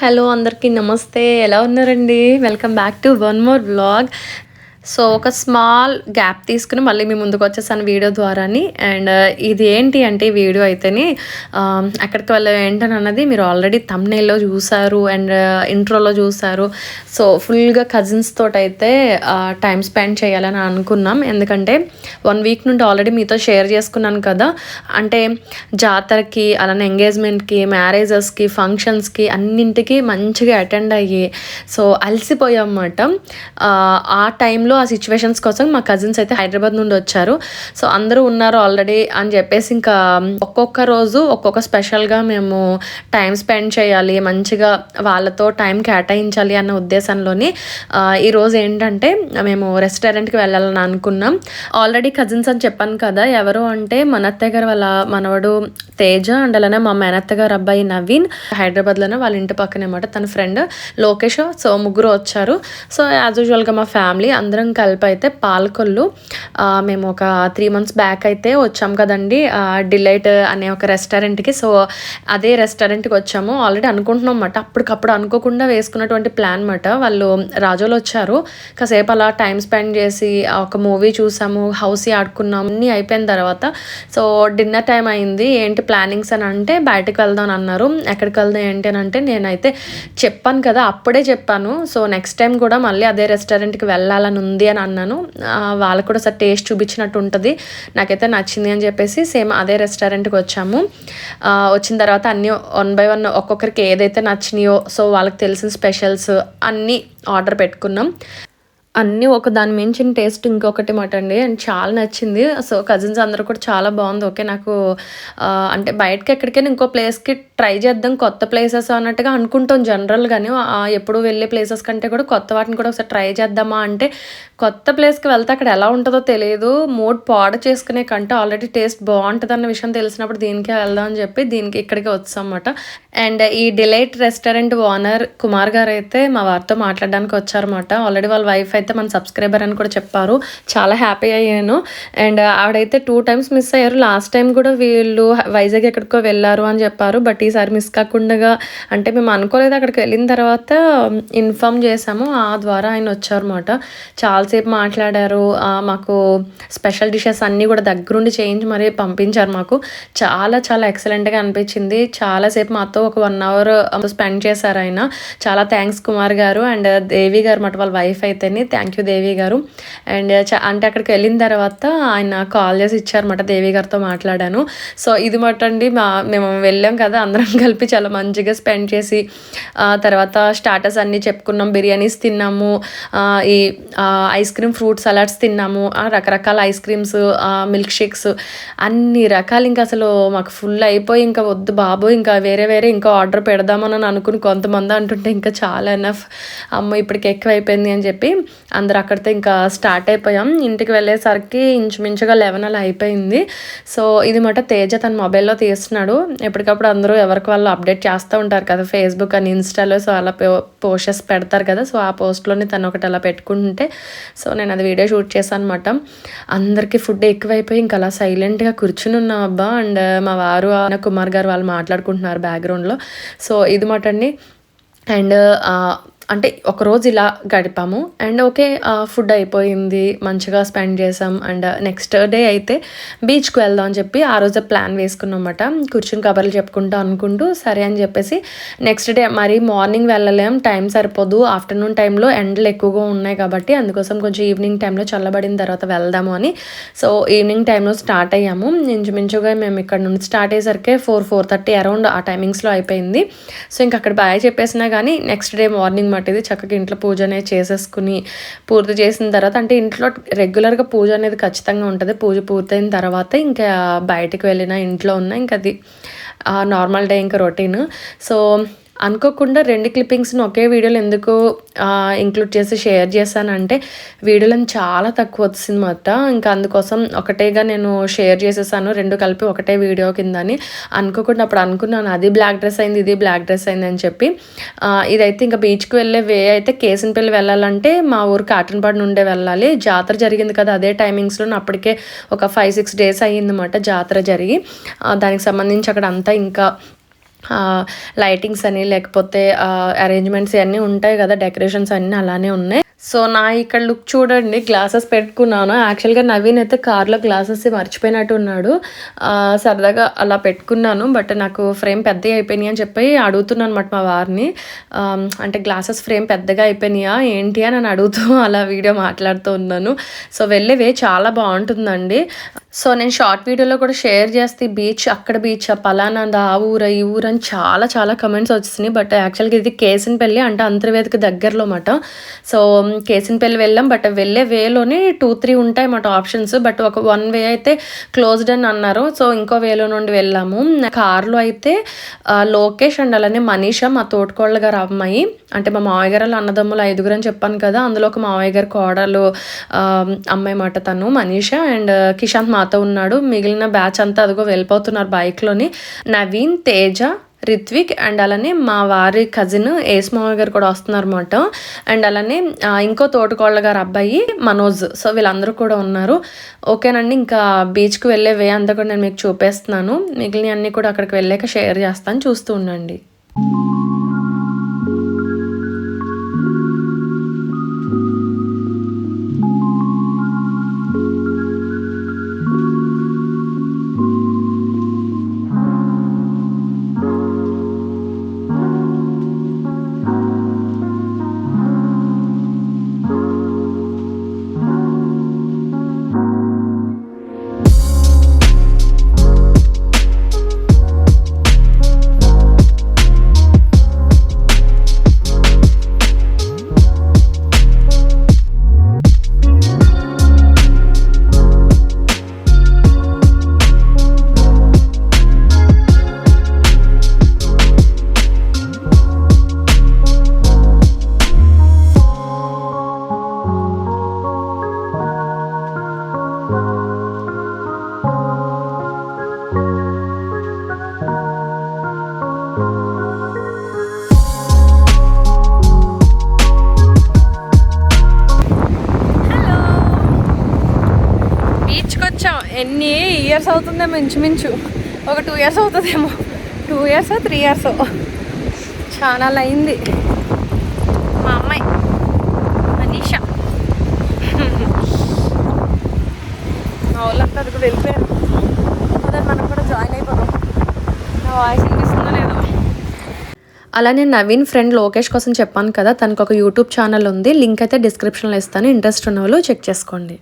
Hello అందరికీ నమస్తే ఎలా ఉన్నారండి? Welcome back to one more blog so ఒక స్మాల్ గ్యాప్ తీసుకుని మళ్ళీ మీ ముందుకు వచ్చేసాను వీడియో ద్వారాని. అండ్ uh, ఇది ఏంటి అంటే వీడియో అయితేని ఎక్కడికి um, అక్కడికి ఏంటని అన్నది మీరు ఆల్రెడీ తమ్నేల్లో చూసారు అండ్ uh, ఇంట్రోలో చూసారు సో ఫుల్గా కజిన్స్ తోటైతే అయితే టైం స్పెండ్ చేయాలని అనుకున్నాం. ఎందుకంటే వన్ వీక్ నుండి ఆల్రెడీ మీతో షేర్ చేసుకున్నాను కదా. అంటే జాతరకి అలానే ఎంగేజ్మెంట్కి మ్యారేజెస్కి ఫంక్షన్స్కి అన్నింటికి మంచిగా అటెండ్ అయ్యి సో అలసిపోయాం అన్నమాట. Uh, ఆ టైంలో ఆ సిచ్యువేషన్స్ కోసం మా కజిన్స్ అయితే హైదరాబాద్ నుండి వచ్చారు. సో అందరూ ఉన్నారు ఆల్రెడీ అని చెప్పేసి ఇంకా ఒక్కొక్క రోజు ఒక్కొక్క స్పెషల్గా మేము టైం స్పెండ్ చేయాలి మంచిగా వాళ్ళతో టైం కేటాయించాలి అన్న ఉద్దేశంలోని ఈరోజు ఏంటంటే మేము రెస్టారెంట్కి వెళ్ళాలని అనుకున్నాం. ఆల్రెడీ కజిన్స్ అని చెప్పాను కదా ఎవరు అంటే మన అత్తయ్య గారు వాళ్ళ మనవడు తేజ అండ్ అలానే మా మేనత్త గారు అబ్బాయి నవీన్. హైదరాబాద్లోనే వాళ్ళ ఇంటి పక్కన అనమాట తన ఫ్రెండ్ లోకేష్. సో ముగ్గురు వచ్చారు. సో యాజ్ యూజువల్గా మా ఫ్యామిలీ అందరూ కలిపి అయితే పాలకొల్లు మేము ఒక త్రీ మంత్స్ బ్యాక్ అయితే వచ్చాము కదండి డిలైట్ అనే ఒక రెస్టారెంట్కి సో అదే రెస్టారెంట్కి వచ్చాము. ఆల్రెడీ అనుకుంటున్నాం అన్నమాట. అప్పటికప్పుడు అనుకోకుండా వేసుకున్నటువంటి ప్లాన్ అనమాట వాళ్ళు రాజోలు వచ్చారు. కాసేపు అలా టైం స్పెండ్ చేసి ఒక మూవీ చూసాము హౌస్ ఆడుకున్నాం అన్నీ అయిపోయిన తర్వాత. సో డిన్నర్ టైం అయింది. ఏంటి ప్లానింగ్స్ అని అంటే బయటకు వెళ్దాం అని అన్నారు. ఎక్కడికి వెళ్దాం ఏంటి అని అంటే నేనైతే చెప్పాను కదా అప్పుడే చెప్పాను. సో నెక్స్ట్ టైం కూడా మళ్ళీ అదే రెస్టారెంట్కి వెళ్ళాలని ఉంది అని అన్నాను. ఆ, వాళ్ళకు కూడా సార్ టేస్ట్ చూపించినట్టు ఉంటుంది. నాకైతే నచ్చింది అని చెప్పేసి సేమ్ అదే రెస్టారెంట్కి వచ్చాము. వచ్చిన తర్వాత అన్నీ వన్ బై వన్ ఒక్కొక్కరికి ఏదైతే నచ్చినాయో సో వాళ్ళకి తెలిసిన స్పెషల్స్ అన్నీ ఆర్డర్ పెట్టుకున్నాం. అన్నీ ఒక దాని మించిన టేస్ట్ ఇంకొకటి మాట అండి. అండ్ చాలా నచ్చింది. సో కజిన్స్ అందరూ కూడా చాలా బాగుంది. ఓకే నాకు అంటే బయటకి ఎక్కడికైనా ఇంకో ప్లేస్కి ట్రై చేద్దాం కొత్త ప్లేసెస్ అన్నట్టుగా అనుకుంటాం జనరల్గానే ఎప్పుడు వెళ్ళే ప్లేసెస్ కంటే కూడా కొత్త వాటిని కూడా ఒకసారి ట్రై చేద్దామా అంటే కొత్త ప్లేస్కి వెళ్తే అక్కడ ఎలా ఉంటుందో తెలియదు. మూడ్ పాడు చేసుకునే కంటే ఆల్రెడీ టేస్ట్ బాగుంటుంది అన్న విషయం తెలిసినప్పుడు దీనికే వెళ్దాం అని చెప్పి దీనికి ఇక్కడికి వచ్చాం అనమాట అండ్ ఈ డిలైట్ రెస్టారెంట్ ఓనర్ కుమార్ గారు అయితే మా వారితో మాట్లాడడానికి వచ్చారన్నమాట. ఆల్రెడీ వాళ్ళ వైఫ్ అయితే మన సబ్స్క్రైబర్ అని కూడా చెప్పారు. చాలా హ్యాపీ అయ్యాను. అండ్ ఆవిడైతే టూ టైమ్స్ మిస్ అయ్యారు. లాస్ట్ టైం కూడా వీళ్ళు వైజాగ్ ఎక్కడికో వెళ్ళారు అని చెప్పారు. బట్ ఈసారి మిస్ కాకుండా అంటే మేము అనుకోలేదు అక్కడికి వెళ్ళిన తర్వాత ఇన్ఫామ్ చేసాము ఆ ద్వారా ఆయన వచ్చారన్నమాట. చాలాసేపు మాట్లాడారు. మాకు స్పెషల్ డిషెస్ అన్నీ కూడా దగ్గరుండి చేయించి మరీ పంపించారు మాకు. చాలా చాలా ఎక్సలెంట్గా అనిపించింది. చాలాసేపు మాతో ఒక వన్ అవర్ స్పెండ్ చేశారు ఆయన. చాలా థ్యాంక్స్ కుమార్ గారు అండ్ దేవి గారు మాట వాళ్ళ wife అయితేని. Thank you Devi garu. And అంటే అక్కడికి వెళ్ళిన తర్వాత ఆయన కాల్ చేసి ఇచ్చారన్నమాట దేవి గారితో మాట్లాడాను. సో ఇది మటండి అండి మా మేము వెళ్ళాం కదా అందరం కలిపి చాలా మంచిగా స్పెండ్ చేసి తర్వాత స్టార్టర్స్ అన్నీ చెప్పుకున్నాం బిర్యానీస్ తిన్నాము ఈ ఐస్ క్రీమ్ ఫ్రూట్ సలాడ్స్ తిన్నాము రకరకాల ఐస్ క్రీమ్స్ మిల్క్ షేక్స్ అన్ని రకాలు ఇంకా అసలు మాకు ఫుల్ అయిపోయి ఇంకా వద్దు బాబు ఇంకా వేరే వేరే ఇంకా ఆర్డర్ పెడదామని అనుకుని కొంతమంది అంటుంటే ఇంకా చాలా ఎనఫ్ అమ్మ ఇప్పటికి ఎక్కువ అయిపోయింది అని చెప్పి అందరు అక్కడితో ఇంకా స్టార్ట్ అయిపోయాం. ఇంటికి వెళ్ళేసరికి ఇంచుమించుగా లెవెన్ అలా అయిపోయింది. సో ఇది మాట తేజ తన మొబైల్లో తీస్తున్నాడు. ఎప్పటికప్పుడు అందరూ ఎవరికి వాళ్ళు అప్డేట్ చేస్తూ ఉంటారు కదా ఫేస్బుక్ అని ఇన్స్టాలో సో అలా పోస్టర్స్ పెడతారు కదా సో ఆ పోస్ట్లోనే తను ఒకటి అలా పెట్టుకుంటే సో నేను అది వీడియో షూట్ చేశాను అనమాట అందరికీ ఫుడ్ ఎక్కువైపోయి ఇంకా అలా సైలెంట్గా కూర్చుని ఉన్నాం అబ్బా! అండ్ మా వారు కుమార్ గారు వాళ్ళు మాట్లాడుకుంటున్నారు బ్యాక్గ్రౌండ్లో. సో ఇది మాట అండి అండ్ అంటే ఒకరోజు ఇలా గడిపాము. అండ్ ఓకే ఫుడ్ అయిపోయింది మంచిగా స్పెండ్ చేసాం. అండ్ నెక్స్ట్ డే అయితే బీచ్కి వెళ్దాం అని చెప్పి ఆ రోజు ప్లాన్ వేసుకున్నాం కూర్చుని కబర్లు చెప్పుకుంటూ అనుకుంటూ సరే అని చెప్పేసి నెక్స్ట్ డే మరి మార్నింగ్ వెళ్ళలేం. టైం సరిపోదు. ఆఫ్టర్నూన్ టైంలో ఎండలు ఎక్కువగా ఉన్నాయి కాబట్టి అందుకోసం కొంచెం ఈవినింగ్ టైంలో చల్లబడిన తర్వాత వెళ్దాము అని. సో ఈవినింగ్ టైంలో స్టార్ట్ అయ్యాము. ఇంచుమించుగా మేము ఇక్కడ నుండి స్టార్ట్ అయ్యేసరికి ఫోర్ ఫోర్ థర్టీ అరౌండ్ ఆ టైమింగ్స్లో అయిపోయింది. సో ఇంక అక్కడ బాగా చెప్పేసినా కానీ నెక్స్ట్ డే మార్నింగ్ మట్టిది చక్కగా ఇంట్లో పూజ అనేది చేసేసుకుని పూర్తి చేసిన తర్వాత అంటే ఇంట్లో రెగ్యులర్గా పూజ అనేది ఖచ్చితంగా ఉంటుంది. పూజ పూర్తయిన తర్వాత ఇంకా బయటకు వెళ్ళిన ఇంట్లో ఉన్న ఇంకా అది నార్మల్ డే ఇంకా రొటీన్ సో అనుకోకుండా రెండు క్లిప్పింగ్స్ని ఒకే వీడియోలో ఎందుకు ఇంక్లూడ్ చేసి షేర్ చేశానంటే వీడియోలను చాలా తక్కువ వచ్చింది అన్నమాట ఇంకా అందుకోసం ఒకటేగా నేను షేర్ చేసేసాను. రెండు కలిపి ఒకటే వీడియో కిందని. అనుకోకుండా అప్పుడు అనుకున్నాను అది బ్లాక్ డ్రెస్ అయింది ఇది బ్లాక్ డ్రెస్ అయింది అని చెప్పి ఇదైతే ఇంకా బీచ్కి వెళ్ళే వే అయితే కేసన్పల్లి వెళ్ళాలంటే మా ఊరు కాటన్పాడు నుండే వెళ్ళాలి. జాతర జరిగింది కదా అదే టైమింగ్స్లో అప్పటికే ఒక ఫైవ్ సిక్స్ డేస్ అయ్యిందన్నమాట జాతర జరిగి. దానికి సంబంధించి అక్కడ అంతా ఇంకా లైటింగ్స్ అని లేకపోతే అరేంజ్మెంట్స్ అన్నీ ఉంటాయి కదా డెకరేషన్స్ అన్నీ అలానే ఉన్నాయి. సో నా ఇక్కడ లుక్ చూడండి గ్లాసెస్ పెట్టుకున్నాను. యాక్చువల్గా నవీన్ అయితే కార్లో గ్లాసెస్ మర్చిపోయినట్టు ఉన్నాడు. సరదాగా అలా పెట్టుకున్నాను బట్ నాకు ఫ్రేమ్ పెద్దగా అయిపోయినాయి అని చెప్పి అడుగుతున్నాను అనమాట మా వారిని. అంటే గ్లాసెస్ ఫ్రేమ్ పెద్దగా అయిపోయినాయా ఏంటి అని నన్ను అడుగుతూ అలా వీడియో మాట్లాడుతూ ఉన్నాను. సో వెళ్ళేవే చాలా బాగుంటుందండి. సో నేను షార్ట్ వీడియోలో కూడా షేర్ చేస్తే బీచ్ అక్కడ బీచ్ పలానా ఆ ఊర ఈ ఊరు అని చాలా చాలా కమెంట్స్ వచ్చినాయి బట్ యాక్చువల్గా ఇది కేసినపల్లి అంటే అంతర్వేదిక దగ్గరలో అన్నమాట. సో కేసినపల్లి వెళ్ళాం. బట్ వెళ్ళే వేలోనే టూ త్రీ ఉంటాయి అన్నమాట ఆప్షన్స్ బట్ ఒక వన్ వే అయితే క్లోజ్డ్ అని అన్నారు. సో ఇంకో వేలో నుండి వెళ్ళాము. కార్లో అయితే లోకేష్ అండ్ అలానే మనీష మా తోటకోళ్ళ గారు అమ్మాయి. అంటే మా మావయ్య గారు అన్నదమ్ములు ఐదుగురు అని చెప్పాను కదా అందులో ఒక మావయ్య గారి కోడలు అమ్మాయి మాట తను మనీష అండ్ కిషాంత్ మాతో ఉన్నాడు. మిగిలిన బ్యాచ్ అంతా అదిగో వెళ్ళిపోతున్నారు బైక్లోని. నవీన్ తేజ రిత్విక్ అండ్ అలానే మా వారి కజిన్ ఏస్ గారు కూడా వస్తున్నారు అనమాట అండ్ అలానే ఇంకో తోటకోళ్ళ గారు అబ్బాయి మనోజ్. సో వీళ్ళందరూ కూడా ఉన్నారు. ఓకేనండి ఇంకా బీచ్కి వెళ్ళే వే అంతా కూడా నేను మీకు చూపేస్తున్నాను. మిగిలిన అన్నీ కూడా అక్కడికి వెళ్ళాక షేర్ చేస్తాను. చూస్తూ ఉండండి. ఇయర్స్ అవుతుందేమో ఇంచుమించు. ఒక టూ ఇయర్స్ అవుతుందేమో. టూ ఇయర్స్ త్రీ ఇయర్స్ చాలా అయింది. మా అమ్మాయి. మనీష మా వాళ్ళంతా అదికి వెళ్ళిపోయారు. అదే మనం కూడా జాయిన్ అయిపోదాం. నా వాయిస్ వినిపిస్తుందో లేదో. అలా నేను నవీన్ ఫ్రెండ్ లోకేష్ కోసం చెప్పాను కదా తనకు ఒక యూట్యూబ్ ఛానల్ ఉంది. లింక్ అయితే డిస్క్రిప్షన్లో ఇస్తాను. ఇంట్రెస్ట్ ఉన్న వాళ్ళు చెక్ చేసుకోండి.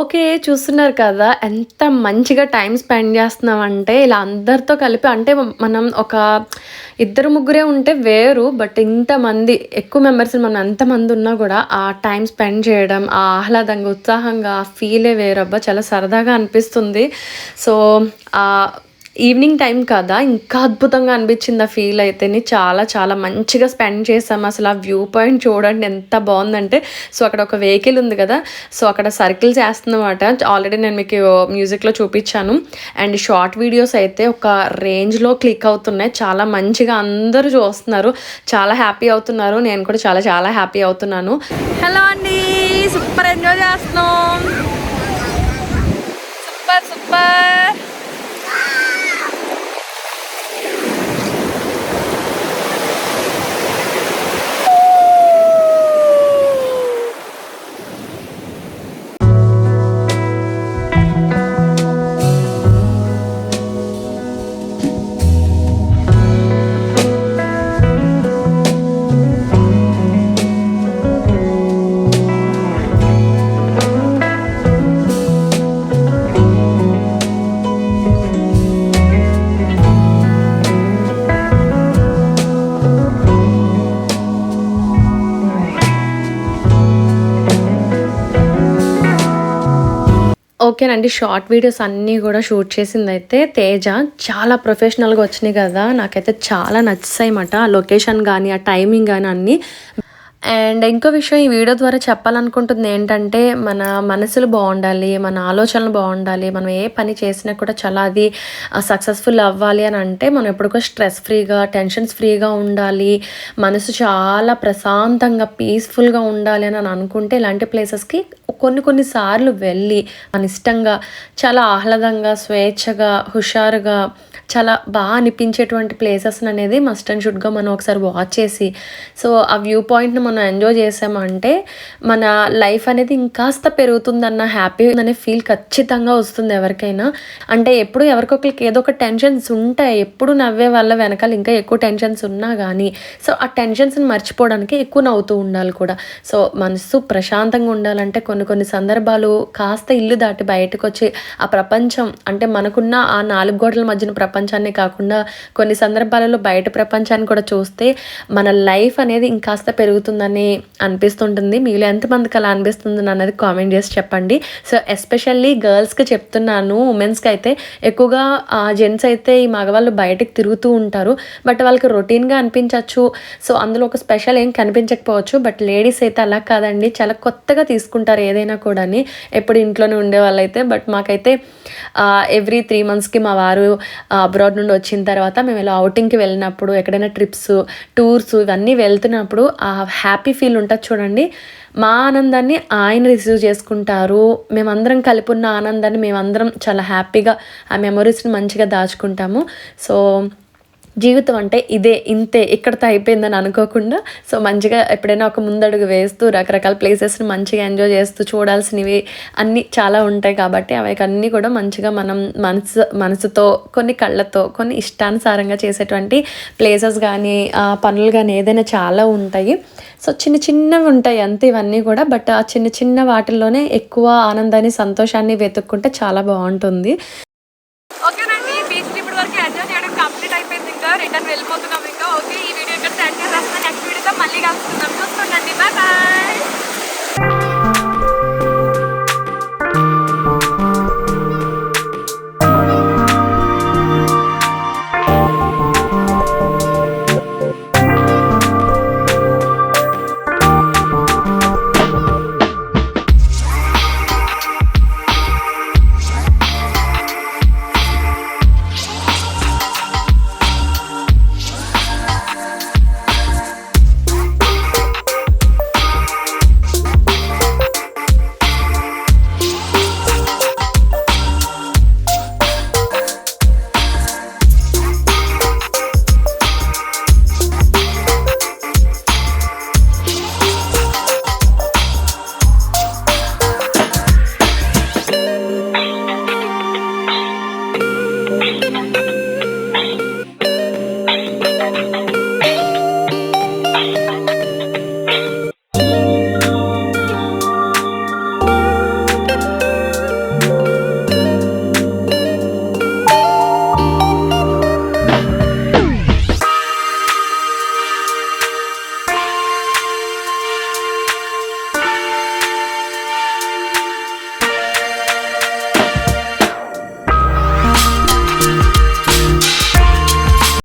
ఓకే చూస్తున్నారు కదా. ఎంత మంచిగా టైం స్పెండ్ చేస్తున్నామంటే ఇలా అందరితో కలిపి అంటే మనం ఒక ఇద్దరు ముగ్గురే ఉంటే వేరు బట్ ఇంతమంది ఎక్కువ మెంబర్స్ మనం ఎంతమంది ఉన్నా కూడా ఆ టైం స్పెండ్ చేయడం ఆ ఆహ్లాదంగా ఉత్సాహంగా ఆ ఫీలే వేరబ్బా. చాలా సరదాగా అనిపిస్తుంది. సో ఈవినింగ్ టైం కదా ఇంకా అద్భుతంగా అనిపించింది ఆ ఫీల్ అయితేనే. చాలా చాలా మంచిగా స్పెండ్ చేసాము అసలు ఆ వ్యూ పాయింట్ చూడండి ఎంత బాగుందంటే. సో అక్కడ ఒక వెహికల్ ఉంది కదా సో అక్కడ సర్కిల్స్ వేస్తుందన్నమాట ఆల్రెడీ నేను మీకు మ్యూజిక్లో చూపించాను. అండ్ షార్ట్ వీడియోస్ అయితే ఒక రేంజ్లో క్లిక్ అవుతున్నాయి. చాలా మంచిగా అందరూ చూస్తున్నారు. చాలా హ్యాపీ అవుతున్నారు. నేను కూడా చాలా చాలా హ్యాపీ అవుతున్నాను. హలో అండి సూపర్ ఎంజాయ్ చేస్తున్నాం. సూపర్ సూపర్ ఓకేనండి షార్ట్ వీడియోస్ అన్నీ కూడా షూట్ చేసింది అయితే తేజ. చాలా ప్రొఫెషనల్గా వచ్చినాయి కదా నాకైతే చాలా నచ్చాయి అన్నమాట లొకేషన్ కానీ ఆ టైమింగ్ కానీ అన్నీ. అండ్ ఇంకో విషయం ఈ వీడియో ద్వారా చెప్పాలనుకుంటుంది ఏంటంటే మన మనసులు బాగుండాలి మన ఆలోచనలు బాగుండాలి మనం ఏ పని చేసినా కూడా చాలా అది సక్సెస్ఫుల్ అవ్వాలి అని అంటే మనం ఎప్పటికో స్ట్రెస్ ఫ్రీగా టెన్షన్స్ ఫ్రీగా ఉండాలి మనసు చాలా ప్రశాంతంగా పీస్ఫుల్గా ఉండాలి అని అనుకుంటే ఇలాంటి ప్లేసెస్కి కొన్ని కొన్ని సార్లు వెళ్ళి మన ఇష్టంగా చాలా ఆహ్లాదంగా స్వేచ్ఛగా హుషారుగా చాలా బాగా అనిపించేటువంటి ప్లేసెస్ అనేది మస్ట్ అండ్ షుడ్గా మనం ఒకసారి వాచ్ చేసి సో ఆ వ్యూ పాయింట్ని మనం ఎంజాయ్ చేసామంటే మన లైఫ్ అనేది ఇంకాస్త పెరుగుతుందన్న హ్యాపీ అనే ఫీల్ ఖచ్చితంగా వస్తుంది ఎవరికైనా. అంటే ఎప్పుడు ఎవరికొకరికి ఏదో ఒక టెన్షన్స్ ఉంటాయి ఎప్పుడు నవ్వే వాళ్ళ వెనకాల ఇంకా ఎక్కువ టెన్షన్స్ ఉన్నా కానీ సో ఆ టెన్షన్స్ని మర్చిపోవడానికి ఎక్కువ నవ్వుతూ ఉండాలి కూడా. సో మనసు ప్రశాంతంగా ఉండాలంటే కొన్ని కొన్ని సందర్భాలు కాస్త ఇల్లు దాటి బయటకు వచ్చి ఆ ప్రపంచం అంటే మనకున్న ఆ నాలుగు గోడల మధ్యన ప్రపంచాన్ని కాకుండా కొన్ని సందర్భాలలో బయట ప్రపంచాన్ని కూడా చూస్తే మన లైఫ్ అనేది ఇంకాస్త పెరుగుతుందని అనిపిస్తుంటుంది. మీలో ఎంతమందికి అలా అనిపిస్తుంది అన్నది కామెంట్ చేసి చెప్పండి. సో ఎస్పెషల్లీ గర్ల్స్కి చెప్తున్నాను. ఉమెన్స్కి అయితే ఎక్కువగా జెంట్స్ అయితే ఈ మగవాళ్ళు బయటకు తిరుగుతూ ఉంటారు. బట్ వాళ్ళకి రొటీన్గా అనిపించవచ్చు సో అందులో ఒక స్పెషల్ ఏం కనిపించకపోవచ్చు. బట్ లేడీస్ అయితే అలా కాదండి. చాలా కొత్తగా తీసుకుంటారు. ఏదైనా కూడా ఎప్పుడు ఇంట్లోనే ఉండే వాళ్ళైతే బట్ మాకైతే ఎవ్రీ త్రీ మంత్స్కి మా వారు అబ్రాడ్ నుండి వచ్చిన తర్వాత మేము ఇలా అవుటింగ్కి వెళ్ళినప్పుడు ఎక్కడైనా ట్రిప్స్ టూర్స్ ఇవన్నీ వెళ్తున్నప్పుడు ఆ హ్యాపీ ఫీల్ ఉంటుంది చూడండి. మా ఆనందాన్ని ఆయన రిసీవ్ చేసుకుంటారు. మేమందరం కలిపి ఉన్న ఆనందాన్ని మేమందరం చాలా హ్యాపీగా ఆ మెమొరీస్ని మంచిగా దాచుకుంటాము. సో జీవితం అంటే ఇదే ఇంతే ఇక్కడతో అయిపోయిందని అనుకోకుండా సో మంచిగా ఎప్పుడైనా ఒక ముందడుగు వేస్తూ రకరకాల ప్లేసెస్ని మంచిగా ఎంజాయ్ చేస్తూ చూడాల్సినవి అన్నీ చాలా ఉంటాయి కాబట్టి అవి అన్నీ కూడా మంచిగా మనం మనసు మనసుతో కొన్ని కళ్ళతో కొన్ని ఇష్టానుసారంగా చేసేటువంటి ప్లేసెస్ కానీ పనులు కానీ ఏదైనా చాలా ఉంటాయి. సో చిన్న చిన్నవి ఉంటాయి అంతే ఇవన్నీ కూడా బట్ ఆ చిన్న చిన్న వాటిల్లోనే ఎక్కువ ఆనందాన్ని సంతోషాన్ని వెతుక్కుంటే చాలా బాగుంటుంది.